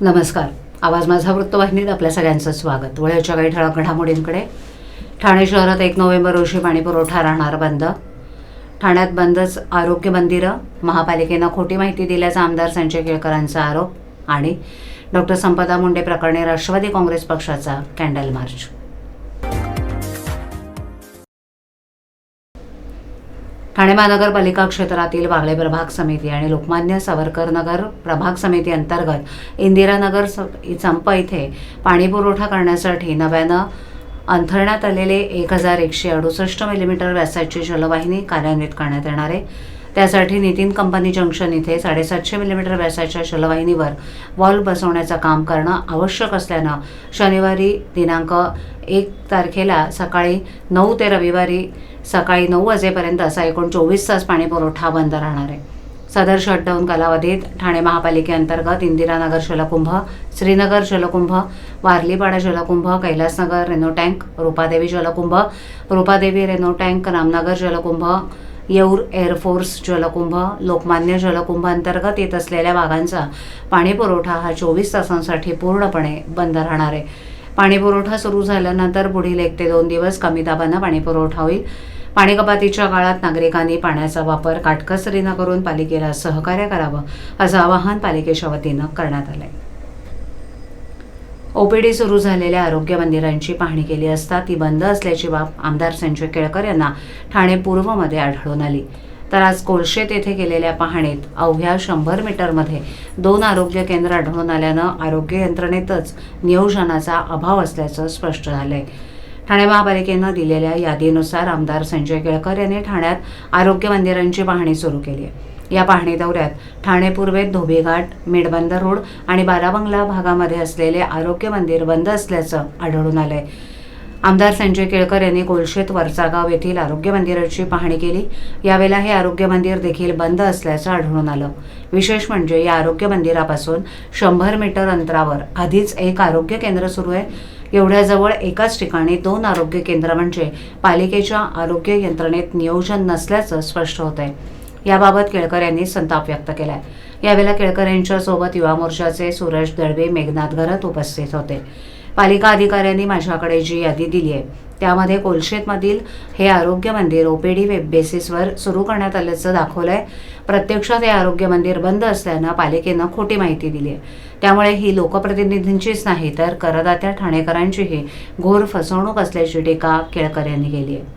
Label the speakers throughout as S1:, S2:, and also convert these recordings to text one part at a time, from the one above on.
S1: नमस्कार. आवाज माझा वृत्तवाहिनीत आपल्या सगळ्यांचं स्वागत. वेळेच्या काही ठळक घडामोडींकडे. ठाणे शहरात एक नोव्हेंबर रोजी पाणीपुरवठा राहणार बंद. ठाण्यात बंदच आरोग्य मंदिरं. महापालिकेनं खोटी माहिती दिल्याचा आमदार संजय केळकरांचा आरोप आणि डॉक्टर संपदा मुंडे प्रकरणी राष्ट्रवादी काँग्रेस पक्षाचा कॅन्डल मार्च. ठाणे महानगरपालिका क्षेत्रातील बागळे प्रभाग समिती आणि लोकमान्य सावरकर नगर प्रभाग समिती अंतर्गत इंदिरानगर स- चंप इथे पाणीपुरवठा करण्यासाठी नव्यानं अंथरण्यात आलेले एक हजार एकशे अडुसष्ट मिलीमीटर व्यासाची जलवाहिनी कार्यान्वित करण्यात येणार आहे. त्यासाठी नितीन कंपनी जंक्शन इथे साडेसातशे मिलीमीटर व्यासाच्या शलवाहिनीवर वॉल्व बसवण्याचं काम करणं आवश्यक असल्यानं शनिवारी दिनांक एक तारखेला सकाळी नऊ ते रविवारी सकाळी नऊ वाजेपर्यंत असा एकूण चोवीस तास पाणीपुरवठा बंद राहणार आहे. सदर शटडाऊन कालावधीत ठाणे महापालिकेअंतर्गत इंदिरानगर जलकुंभ श्रीनगर जलकुंभ वारलीपाडा जलकुंभ कैलासनगर रेनो टँक रूपादेवी जलकुंभ रूपादेवी रेनो टँक रामनगर जलकुंभ येऊर एअरफोर्स जलकुंभ लोकमान्य जलकुंभ अंतर्गत येत असलेल्या भागांचा पाणीपुरवठा हा चोवीस तासांसाठी पूर्णपणे बंद राहणार आहे. पाणीपुरवठा सुरू झाल्यानंतर पुढील एक ते दोन दिवस कमी दाबानं पाणीपुरवठा होईल. पाणी कपातीच्या काळात नागरिकांनी पाण्याचा वापर काटकसरीनं करून पालिकेला सहकार्य करावं असं आवाहन पालिकेच्या वतीनं करण्यात आलं आहे ओपीडी सुरू झालेल्या आरोग्य मंदिरांची पाहणी केली असता ती बंद असल्याची बाब आमदार संजय केळकर यांना ठाणे पूर्वमध्ये आढळून आली. तर आज कोळशेत येथे केलेल्या पाहणीत अवघ्या शंभर मीटरमध्ये दोन आरोग्य केंद्र आढळून आल्यानं आरोग्य यंत्रणेतच नियोजनाचा अभाव असल्याचं स्पष्ट झालंय. ठाणे महापालिकेनं दिलेल्या यादीनुसार आमदार संजय केळकर यांनी ठाण्यात आरोग्य मंदिरांची पाहणी सुरू केली आहे. या पाहणी दौऱ्यात ठाणे पूर्वेत धोबीघाट मेडबंदर रोड आणि बाराबंगला भागामध्ये असलेले आरोग्य मंदिर बंद असल्याचं आढळून आलंय. आमदार संजय केळकर यांनी कोलशेत वरचागाव येथील आरोग्य मंदिराची पाहणी केली. यावेळेला हे आरोग्य मंदिर देखील बंद असल्याचं आढळून आलं. विशेष म्हणजे या आरोग्य मंदिरापासून शंभर मीटर अंतरावर आधीच एक आरोग्य केंद्र सुरू आहे. एवढ्याजवळ एकाच ठिकाणी दोन आरोग्य केंद्र म्हणजे पालिकेच्या आरोग्य यंत्रणेत नियोजन नसल्याचं स्पष्ट होत आहे याबाबत केळकर यांनी संताप व्यक्त केलाय. यावेळेला केळकर यांच्यासोबत युवा मोर्चाचे सूरज दळवे मेघनाथ घरत उपस्थित होते. पालिका अधिकाऱ्यांनी माझ्याकडे जी यादी दिली आहे त्यामध्ये कोलशेतमधील हे आरोग्य मंदिर ओपीडी वेब बेसिसवर सुरू करण्यात आल्याचं दाखवलं आहे प्रत्यक्षात हे आरोग्य मंदिर बंद असल्यानं पालिकेनं खोटी माहिती दिली आहे. त्यामुळे ही लोकप्रतिनिधींचीच नाही तर करदात्या ठाणेकरांचीही घोर फसवणूक असल्याची टीका केळकर यांनी केली आहे.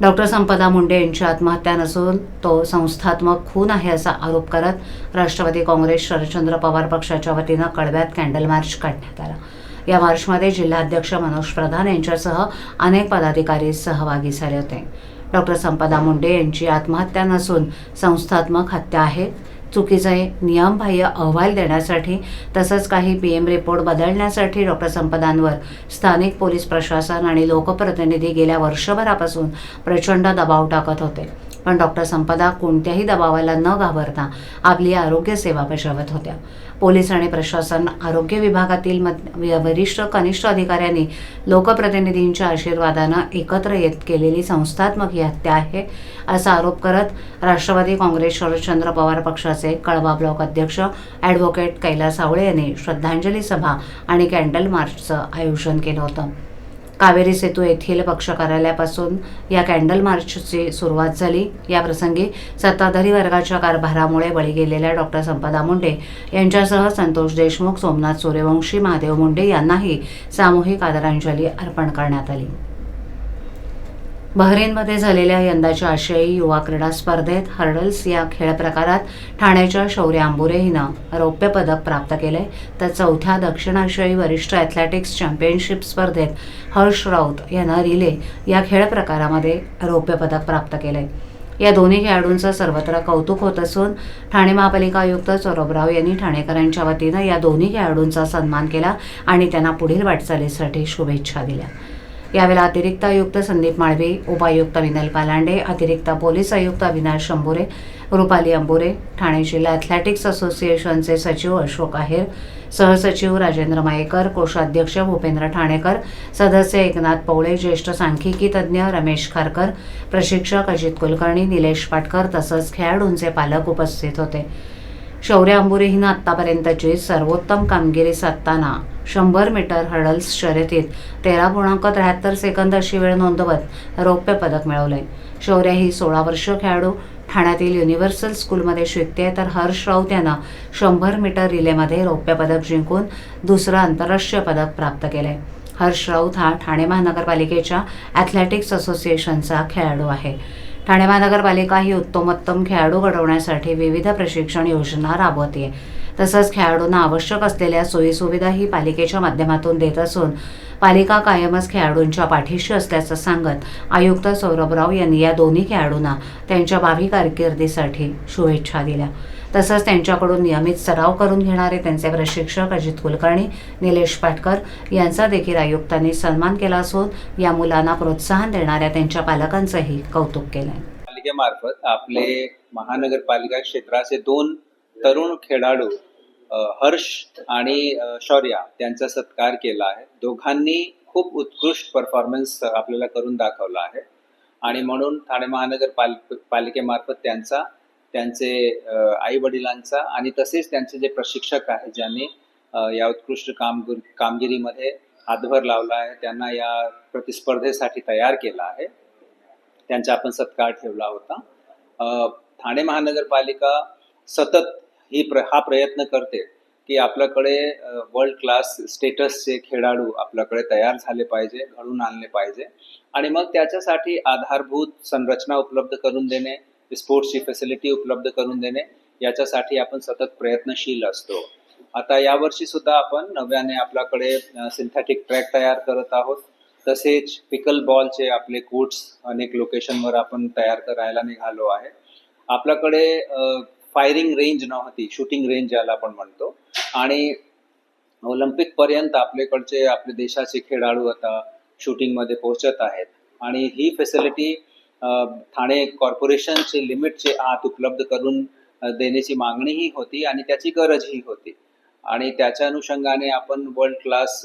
S1: डॉक्टर संपदा मुंडे यांची आत्महत्या नसून तो संस्थात्मक खून आहे असा आरोप करत राष्ट्रवादी काँग्रेस शरदचंद्र पवार पक्षाच्या वतीनं कळव्यात कॅन्डल मार्च काढण्यात आला. या मार्चमध्ये जिल्हाध्यक्ष मनोज प्रधान यांच्यासह अनेक पदाधिकारी सहभागी झाले होते. डॉक्टर संपदा मुंडे यांची आत्महत्या नसून संस्थात्मक हत्या आहे. चुकीचे नियमबाह्य अहवाल देण्यासाठी तसंच काही पी एम रिपोर्ट बदलण्यासाठी डॉक्टर संपदांवर स्थानिक पोलीस प्रशासन आणि लोकप्रतिनिधी गेल्या वर्षभरापासून प्रचंड दबाव टाकत होते. पण डॉक्टर संपदा कोणत्याही दबावाला न घाबरता आपली आरोग्य सेवा बजावत होत्या. पोलीस आणि प्रशासन आरोग्य विभागातील वरिष्ठ कनिष्ठ अधिकाऱ्यांनी लोकप्रतिनिधींच्या आशीर्वादानं एकत्र येत केलेली संस्थात्मक ही हत्या आहे असा आरोप करत राष्ट्रवादी काँग्रेस शरदचंद्र पवार पक्षाचे कळवा ब्लॉक अध्यक्ष ॲडव्होकेट कैलास आवळे यांनी श्रद्धांजली सभा आणि कॅन्डल मार्चचं आयोजन केलं होतं. कावेरी सेतू येथील पक्ष कार्यालयापासून या कॅन्डल मार्चची सुरुवात झाली. या प्रसंगी सत्ताधारी वर्गाच्या कारभारामुळे बळी गेलेल्या डॉक्टर संपदा मुंडे यांच्यासह संतोष देशमुख सोमनाथ सूर्यवंशी महादेव मुंडे यांनाही सामूहिक आदरांजली अर्पण करण्यात आली. बहरीनमध्ये झालेल्या यंदाच्या आशियाई युवा क्रीडा स्पर्धेत हर्डल्स या खेळ प्रकारात ठाण्याच्या शौर्य आंबुरे हिनं रौप्य पदक प्राप्त केले तर चौथ्या दक्षिण आशियाई वरिष्ठ ॲथलेटिक्स चॅम्पियनशिप स्पर्धेत हर्ष राऊत यानं रिले या खेळ प्रकारामध्ये रौप्य पदक प्राप्त केले या दोन्ही खेळाडूंचं सर्वत्र कौतुक होत असून ठाणे महापालिका आयुक्त सौरभराव यांनी ठाणेकरांच्या वतीनं या दोन्ही खेळाडूंचा सन्मान केला आणि त्यांना पुढील वाटचालीसाठी शुभेच्छा दिल्या. यावेळेला अतिरिक्त आयुक्त संदीप माळवे उपायुक्त विनल पालांडे अतिरिक्त पोलीस आयुक्त अविनाश शंभोरे रुपाली अंबुरे ठाणे जिल्हा ॲथलेटिक्स असोसिएशनचे सचिव अशोक आहेर सहसचिव राजेंद्र मायेकर कोषाध्यक्ष भूपेंद्र ठाणेकर सदस्य एकनाथ पवळे ज्येष्ठ सांख्यिकी तज्ज्ञ रमेश खारकर प्रशिक्षक अजित कुलकर्णी निलेश पाटकर तसंच खेळाडूंचे पालक उपस्थित होते. शौर्य अंबुरे हिनं आत्तापर्यंतची सर्वोत्तम कामगिरी साधताना शंभर मीटर हर्डल्स शर्यतीत तेरा पूर्णांक त्र्याहत्तर सेकंद अशी वेळ नोंदवत रौप्य पदक मिळवलंय. शौर्य ही सोळा वर्ष खेळाडू ठाण्यातील युनिव्हर्सल स्कूलमध्ये शिकते तर हर्ष राऊत यानं शंभर मीटर रिलेमध्ये रौप्य पदक जिंकून दुसरं आंतरराष्ट्रीय पदक प्राप्त केलंय. हर्ष राऊत हा ठाणे महानगरपालिकेच्या ॲथलेटिक्स असोसिएशनचा खेळाडू आहे. ठाणे महानगरपालिका ही उत्तमोत्तम खेळाडू घडवण्यासाठी विविध प्रशिक्षण योजना राबवते तसंच खेळाडूंना आवश्यक असलेल्या सोयीसुविधा ही पालिकेच्या माध्यमातून देत असून पालिका कायमच खेळाडूंच्या पाठीशी असल्याचं सांगत आयुक्त सौरभ राव यांनी या दोन्ही खेळाडूंना त्यांच्या भावी कारकिर्दीसाठी शुभेच्छा दिल्या. तसंच त्यांच्याकडून नियमित सराव करून घेणारे त्यांचे प्रशिक्षक अजित कुलकर्णी निलेश पाटकर यांचा देखील आयुक्तांनी सन्मान केला असून या मुलांना प्रोत्साहन देणाऱ्या त्यांच्या पालकांचंही कौतुक केलंय.
S2: पालिकेमार्फत आपले महानगरपालिका क्षेत्राचे दोन तरुण खेळाडू हर्ष आणि शौर्या त्यांचा सत्कार केला आहे. दोघांनी खूप उत्कृष्ट परफॉर्मन्स आपल्याला करून दाखवला आहे. आणि म्हणून ठाणे महानगरपाल पालिकेमार्फत त्यांचा त्यांचे आई वडिलांचा आणि तसेच त्यांचे जे प्रशिक्षक आहे ज्यांनी या उत्कृष्ट कामगिर कामगिरीमध्ये हातभर लावला आहे त्यांना या प्रतिस्पर्धेसाठी तयार केला आहे. त्यांचा आपण सत्कार ठेवला होता. ठाणे महानगरपालिका सतत ही प्र हा प्रयत्न करते की आपल्याकडे वर्ल्ड क्लास स्टेटसचे खेळाडू आपल्याकडे तयार झाले पाहिजे घडून आणले पाहिजे. आणि मग त्याच्यासाठी आधारभूत संरचना उपलब्ध करून देणे स्पोर्ट्सची फॅसिलिटी उपलब्ध करून देणे याच्यासाठी आपण सतत प्रयत्नशील असतो. आता यावर्षी सुद्धा आपण नव्याने आपल्याकडे सिंथेटिक ट्रॅक तयार करत आहोत. तसेच पिकल बॉलचे आपले कोट्स अनेक लोकेशनवर आपण तयार करायला निघालो आहे. आपल्याकडे फायरिंग रेंज नव्हती शूटिंग रेंज ज्याला आपण म्हणतो. आणि ऑलिम्पिक पर्यंत आपल्याकडचे आपले देशाचे खेळाडू आता शूटिंगमध्ये पोहोचत आहेत. आणि ही फॅसिलिटी ठाणे कॉर्पोरेशनचे लिमिटचे आत उपलब्ध करून देण्याची मागणीही होती आणि त्याची गरजही होती. आणि त्याच्या अनुषंगाने आपण world class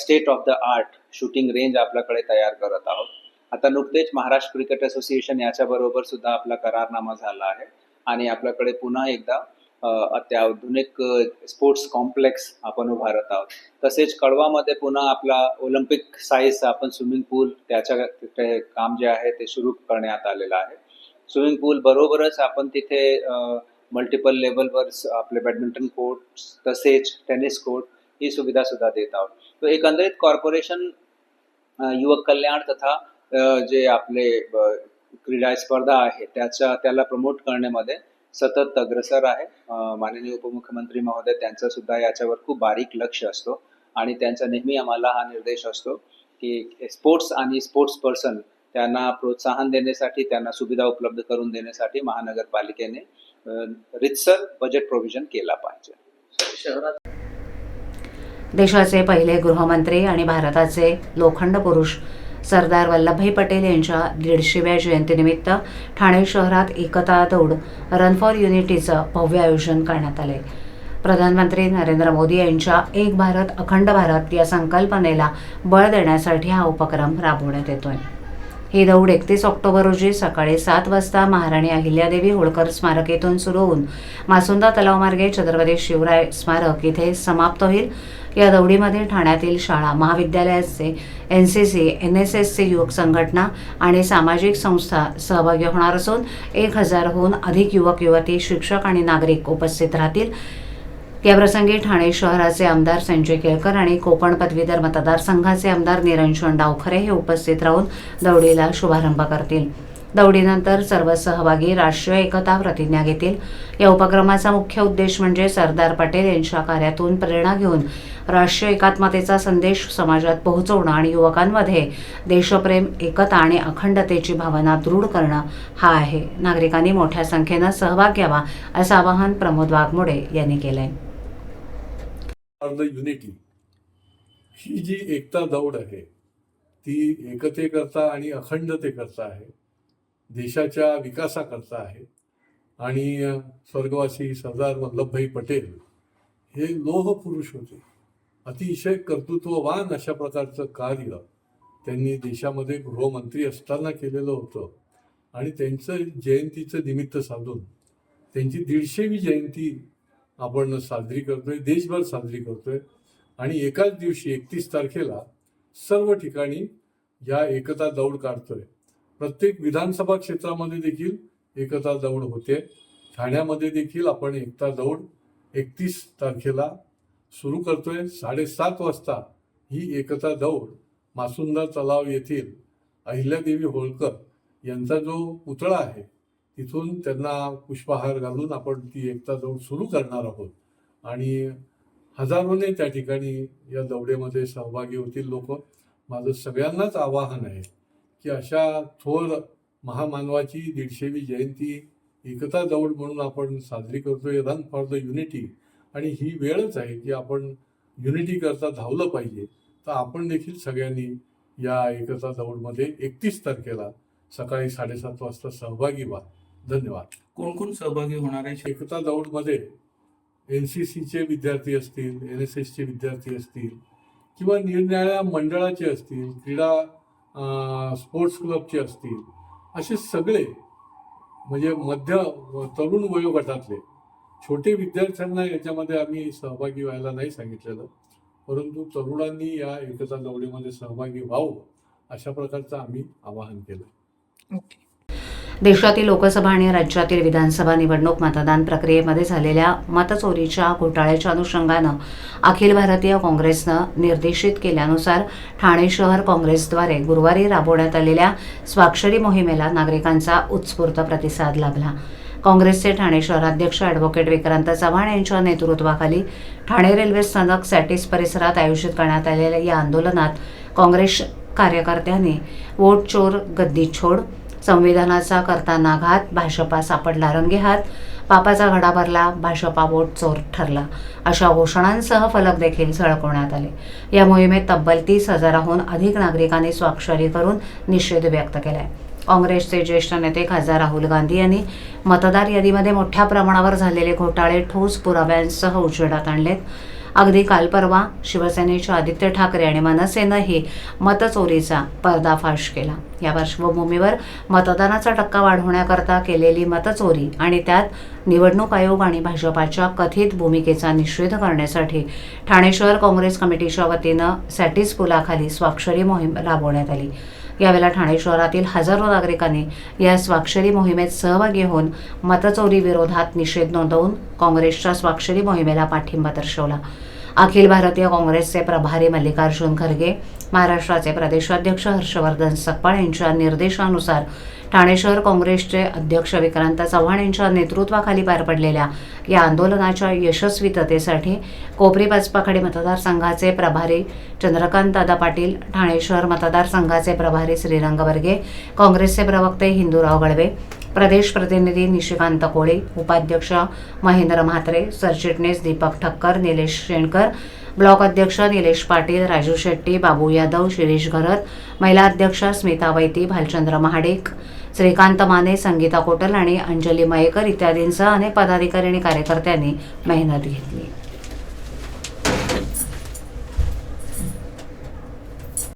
S2: state of the art shooting range आपल्याकडे तयार करत आहोत. आता नुकतेच महाराष्ट्र क्रिकेट असोसिएशन याच्याबरोबर सुद्धा आपला करारनामा झाला आहे. आणि आपल्याकडे पुन्हा एकदा अत्याधुनिक स्पोर्ट्स कॉम्प्लेक्स आपण उभारत आहोत. तसेच कळवामध्ये पुन्हा आपला ऑलिम्पिक साईज आपण स्विमिंग पूल त्याच्या तिथे काम जे आहे ते सुरू करण्यात आलेलं आहे. स्विमिंग पूल बरोबरच आपण तिथे मल्टिपल लेवलवर आपले बॅडमिंटन कोर्ट तसेच टेनिस कोर्ट ही सुविधा सुद्धा देत आहोत. तो एकंदरीत कॉर्पोरेशन युवक कल्याण तथा जे आपले क्रीडा स्पर्धा आहे त्याच्या त्याला प्रमोट करण्यामध्ये सतत अग्रसर आहे. माननीय उपमुख्यमंत्री महोदय त्यांचा सुद्धा याच्यावर खूप बारीक लक्ष असतो आणि त्यांचा नेहमी आम्हाला हा निर्देश असतो की स्पोर्ट्स आणि स्पोर्ट्स पर्सन त्यांना प्रोत्साहन देण्यासाठी त्यांना सुविधा उपलब्ध करून देण्यासाठी महानगरपालिकेने रितसर बजेट प्रोव्हिजन केला पाहिजे.
S1: देशाचे पहिले गृहमंत्री आणि भारताचे लोखंड पुरुष सरदार वल्लभभाई पटेल यांच्या दीडशेव्या जयंतीनिमित्त ठाणे शहरात एकता दौड रन फॉर युनिटीचं भव्य आयोजन करण्यात आले प्रधानमंत्री नरेंद्र मोदी यांच्या एक भारत अखंड भारत या संकल्पनेला बळ देण्यासाठी हा उपक्रम राबवण्यात येतोय. ही दौड एकतीस ऑक्टोबर रोजी सकाळी सात वाजता महाराणी अहिल्यादेवी होळकर स्मारकेतून सुरू होऊन मासुंदा तलावमार्गे छत्रपती शिवराय स्मारक इथे समाप्त होईल. या दौडीमध्ये ठाण्यातील शाळा महाविद्यालयाचे N C C N S एसचे युवक संघटना आणि सामाजिक संस्था सहभागी होणार असून एक हजारहून अधिक युवक युवती शिक्षक आणि नागरिक उपस्थित राहतील. याप्रसंगी ठाणे शहराचे आमदार संजय केळकर आणि कोकण पदवीधर मतदारसंघाचे आमदार निरंजन डावखरे हे उपस्थित राहून दौडीला शुभारंभ करतील. दौडीनंतर सर्व सहभागी राष्ट्रीय एकता प्रतिज्ञा घेतील. या उपक्रमाचा मुख्य उद्देश म्हणजे सरदार पटेल यांच्या कार्यातून प्रेरणा घेऊन राष्ट्रीय एकात्मतेचा संदेश समाजात पोहोचवणं आणि युवकांमध्ये देशप्रेम एकता आणि अखंडतेची भावना दृढ करणं हा आहे. नागरिकांनी मोठ्या संख्येनं सहभाग घ्यावा असं आवाहन प्रमोद वाघमोडे यांनी केलं आहे
S3: फॉर द युनिटी ही जी एकता दौड आहे ती एकतेकरता आणि अखंडतेकरता आहे देशाच्या विकासाकरता आहे आणि स्वर्गवासी सरदार वल्लभभाई पटेल हे लोह पुरुष होते. अतिशय कर्तृत्ववान अशा प्रकारचं कार्य त्यांनी देशामध्ये गृहमंत्री असताना केलेलं होतं. आणि त्यांचं जयंतीचं निमित्त साधून त्यांची दीडशेवी जयंती आपण साजरी करतोय देशभर साजरी करतोय. आणि एकाच दिवशी एकतीस तारखेला सर्व ठिकाणी या एकता दौड काढतोय. प्रत्येक विधानसभा क्षेत्रामध्ये देखील एकता दौड होते. ठाण्यामध्ये देखील आपण एकता दौड एकतीस तारखेला सुरू करतोय. साडेसात वाजता ही एकता दौड मासुंदा तलाव येथील अहिल्यादेवी होळकर यांचा जो पुतळा आहे तिथून त्यांना पुष्पहार घालून आपण ती एकता दौड सुरू करणार आहोत. आणि हजारोने त्या ठिकाणी या दौडेमध्ये सहभागी होतील लोक. माझं सगळ्यांनाच आवाहन आहे की अशा थोर महामानवाची दीडशेवी जयंती एकता दौड म्हणून आपण साजरी करतोय रन फॉर द युनिटी आणि ही वेळच आहे की आपण युनिटी करता धावलं पाहिजे. तर आपण देखील सगळ्यांनी या एकता दौडमध्ये एकतीस तारखेला सकाळी साडेसात वाजता सहभागी व्हा. धन्यवाद.
S4: कोण कोण सहभागी होणार आहे?
S3: एकता दौडमध्ये एन सी सीचे विद्यार्थी असतील एन एस एसचे विद्यार्थी असतील किंवा निरनिराळ्या मंडळाचे असतील क्रीडा स्पोर्ट्स क्लबचे असतील असे सगळे म्हणजे मध्य तरुण वयोगटातले छोटे विद्यार्थ्यांना याच्यामध्ये आम्ही सहभागी व्हायला नाही सांगितलेलं परंतु तरुणांनी या एकता दौडीमध्ये सहभागी व्हावं अशा प्रकारचं आम्ही आवाहन केलं.
S4: ओके.
S1: देशातील लोकसभा आणि राज्यातील विधानसभा निवडणूक मतदान प्रक्रियेमध्ये झालेल्या मतचोरीच्या घोटाळ्याच्या अनुषंगानं अखिल भारतीय काँग्रेसनं निर्देशित केल्यानुसार ठाणे शहर काँग्रेसद्वारे गुरुवारी राबवण्यात आलेल्या स्वाक्षरी मोहिमेला नागरिकांचा उत्स्फूर्त प्रतिसाद लाभला. काँग्रेसचे ठाणे शहराध्यक्ष ॲडव्होकेट विक्रांत चव्हाण यांच्या नेतृत्वाखाली ठाणे रेल्वे स्थानक सॅटिस परिसरात आयोजित करण्यात आलेल्या या आंदोलनात काँग्रेस कार्यकर्त्यांनी वोट चोर गद्दी छोड संविधानाचा करताना घात भाजपा सापडला रंगेहात पापाचा घडा भरला भाजपा वोट चोर ठरला अशा घोषणांसह फलक देखील झळकवण्यात आले. या मोहिमेत तब्बल तीस हजाराहून अधिक नागरिकांनी स्वाक्षरी करून निषेध व्यक्त केला आहे काँग्रेसचे ज्येष्ठ नेते खासदार राहुल गांधी यांनी मतदार यादीमध्ये मोठ्या प्रमाणावर झालेले घोटाळे ठोस पुराव्यांसह उजेडात आणलेत. अगदी काल परवा शिवसेनेच्या आदित्य ठाकरे आणि मनसेनंही मतचोरीचा पर्दाफाश केला. या पार्श्वभूमीवर मतदानाचा टक्का वाढवण्याकरता केलेली मतचोरी आणि त्यात निवडणूक आयोग आणि भाजपाच्या कथित भूमिकेचा निषेध करण्यासाठी ठाणे शहर काँग्रेस कमिटीच्या वतीनं सॅटिस पुलाखाली स्वाक्षरी मोहीम राबवण्यात आली. यावेळेला ठाणे शहरातील हजारो नागरिकांनी या स्वाक्षरी मोहिमेत सहभागी होऊन मतचोरी विरोधात निषेध नोंदवून काँग्रेसच्या स्वाक्षरी मोहिमेला पाठिंबा दर्शवला. अखिल भारतीय काँग्रेसचे प्रभारी मल्लिकार्जुन खरगे महाराष्ट्राचे प्रदेशाध्यक्ष हर्षवर्धन सकपाळ यांच्या निर्देशानुसार ठाणे शहर काँग्रेसचे अध्यक्ष विक्रांत चव्हाण यांच्या नेतृत्वाखाली पार पडलेल्या या आंदोलनाच्या यशस्वीततेसाठी कोपरी पाचपाखडी मतदारसंघाचे प्रभारी चंद्रकांत दादा पाटील ठाणे शहर मतदारसंघाचे प्रभारी श्रीरंग बर्गे काँग्रेसचे प्रवक्ते हिंदूराव गळवे प्रदेश प्रतिनिधी निशिकांत कोळे उपाध्यक्ष महेंद्र म्हात्रे सरचिटणीस दीपक ठक्कर निलेश शेणकर ब्लॉक अध्यक्ष निलेश पाटील राजू शेट्टी बाबू यादव शिरीष घरत महिला अध्यक्ष स्मिता वैती भालचंद्र महाडिक श्रीकांत माने संगीता कोटल आणि अंजली मयेकर इत्यादींसह अनेक पदाधिकारी आणि कार्यकर्त्यांनी मेहनत घेतली.